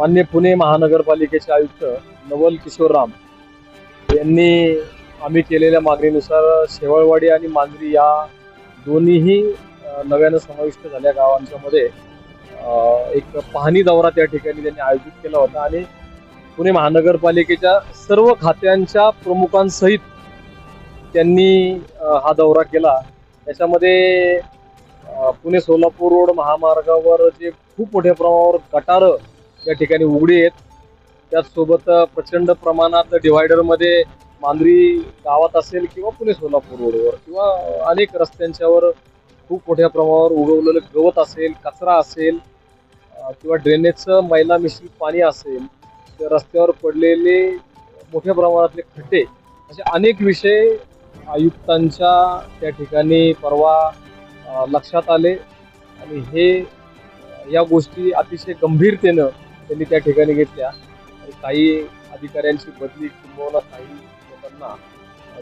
मान्य पुणे महानगरपालिकेचे आयुक्त नवल किशोर राम यांनी आम्ही केलेल्या मागणीनुसार शेवळवाडी आणि मांजरी या दोन्हीही नव्यानं समाविष्ट झाल्या गावांच्यामध्ये एक पाहणी दौरा त्या ठिकाणी त्यांनी आयोजित केला होता आणि पुणे महानगरपालिकेच्या सर्व खात्यांच्या प्रमुखांसहित त्यांनी हा दौरा केला. त्याच्यामध्ये पुणे सोलापूर रोड महामार्गावर जे खूप मोठ्या प्रमाणावर गटारं या ठिकाणी उघडी आहेत. त्याचसोबत प्रचंड प्रमाणात डिव्हायडरमध्ये मांजरी गावात असेल किंवा पुणे सोलापूर रोडवर किंवा अनेक रस्त्यांच्यावर खूप मोठ्या प्रमाणावर उगवलेलं गवत असेल कचरा असेल किंवा ड्रेनेजचं मैला मिश्रित पाणी असेल तर रस्त्यावर पडलेले मोठ्या प्रमाणातले खड्डे असे अनेक विषय आयुक्तांच्या त्या ठिकाणी परवा लक्षात आले. आणि हे या गोष्टी अतिशय गंभीरतेनं त्यांनी त्या ठिकाणी घेतल्या. आणि काही अधिकाऱ्यांची बदली किंबहुना काही लोकांना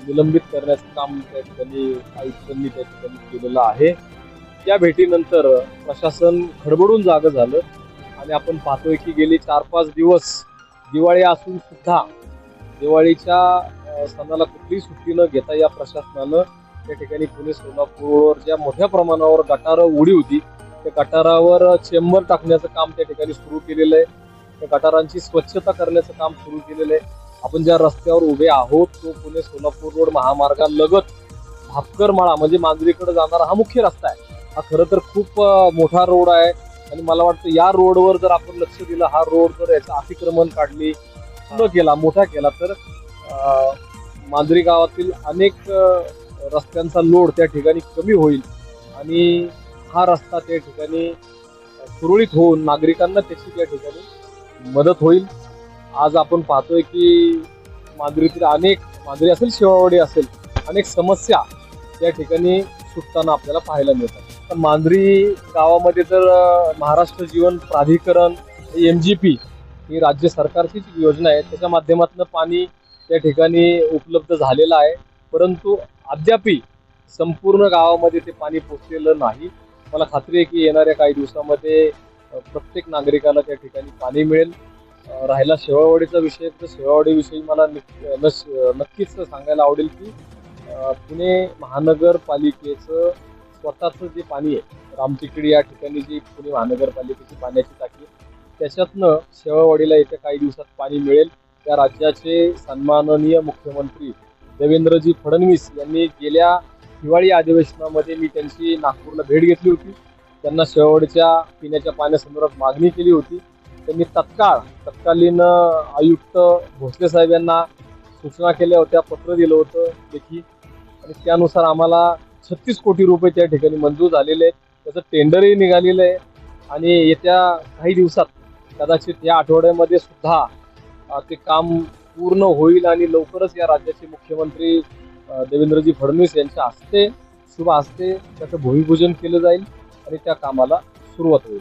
निलंबित करण्याचं काम त्या ठिकाणी आयुक्तांनी त्या ठिकाणी केलेलं आहे. या भेटीनंतर प्रशासन खडबडून जागं झालं आणि आपण पाहतोय की गेली चार पाच दिवस दिवाळी असून सुद्धा दिवाळीच्या सणाला कुठलीही सुट्टी न घेता या प्रशासनानं त्या ठिकाणी पुणे सोलापूरवर ज्या मोठ्या प्रमाणावर गटारं उडी होती त्या गटारावर चेंबर टाकण्याचं काम त्या ठिकाणी सुरू केलेलं आहे. त्या गटारांची स्वच्छता करण्याचं काम सुरू केलेलं आहे. आपण ज्या रस्त्यावर उभे आहोत तो पुणे सोलापूर रोड महामार्गालगत भापकरमाळा म्हणजे मांजरीकडे जाणारा हा मुख्य रस्ता आहे. हा खरं तर खूप मोठा रोड आहे. आणि मला वाटतं या रोडवर जर आपण लक्ष दिलं हा रोड जर याचं अतिक्रमण काढली न केला मोठा केला तर मांजरी गावातील अनेक रस्त्यांचा लोड त्या ठिकाणी कमी होईल. आणि हा रस्ता त्या ठिकाणी सुरळीत होऊन नागरिकांना त्याची त्या ठिकाणी मदत होईल. आज आपण पाहतोय की मांजरीतील अनेक मांजरी असेल शेवावडी असेल अनेक समस्या या ठिकाणी सुटताना आपल्याला पाहायला मिळतात. तर मांजरी गावामध्ये तर महाराष्ट्र जीवन प्राधिकरण एम जी पी ही राज्य सरकारचीच योजना आहे. त्याच्या माध्यमातून पाणी त्या ठिकाणी उपलब्ध झालेलं आहे. परंतु अद्यापही संपूर्ण गावामध्ये ते पाणी पोचलेलं नाही. मला खात्री आहे की येणाऱ्या काही दिवसामध्ये प्रत्येक नागरिकाला त्या ठिकाणी पाणी मिळेल. राहिला शेवावाडीचा विषय तर शेवावाडीविषयी मला नस- नक्कीच सांगायला आवडेल की पुणे महानगरपालिकेचं स्वतःचं जे पाणी आहे रामचिकडी या ठिकाणी जी पुणे महानगरपालिकेची पाण्याची टाकी त्याच्यातनं शेवावाडीला येत्या काही दिवसात पाणी मिळेल. त्या राज्याचे सन्माननीय मुख्यमंत्री देवेंद्रजी फडणवीस यांनी गेल्या हिवाळी अधिवेशनामध्ये मी त्यांची नागपूरला भेट घेतली होती. त्यांना शेवटच्या पिण्याच्या पाण्यासंदर्भात मागणी केली होती. त्यांनी तत्काळ तत्कालीन आयुक्त भोसले साहेब यांना सूचना केल्या होत्या पत्र दिलं होतं देखील आणि त्यानुसार आम्हाला छत्तीस कोटी रुपये त्या ठिकाणी मंजूर झालेले आहेत. त्याचं टेंडरही निघालेलं आहे. आणि येत्या काही दिवसात कदाचित या आठवड्यामध्ये सुद्धा ते काम पूर्ण होईल आणि लवकरच या राज्याचे मुख्यमंत्री देवेंद्रजी फडणवीस यांच्या हस्ते शुभ हस्ते त्याचं भूमिपूजन केलं जाईल. त्या कामाला सुरुवात होईल.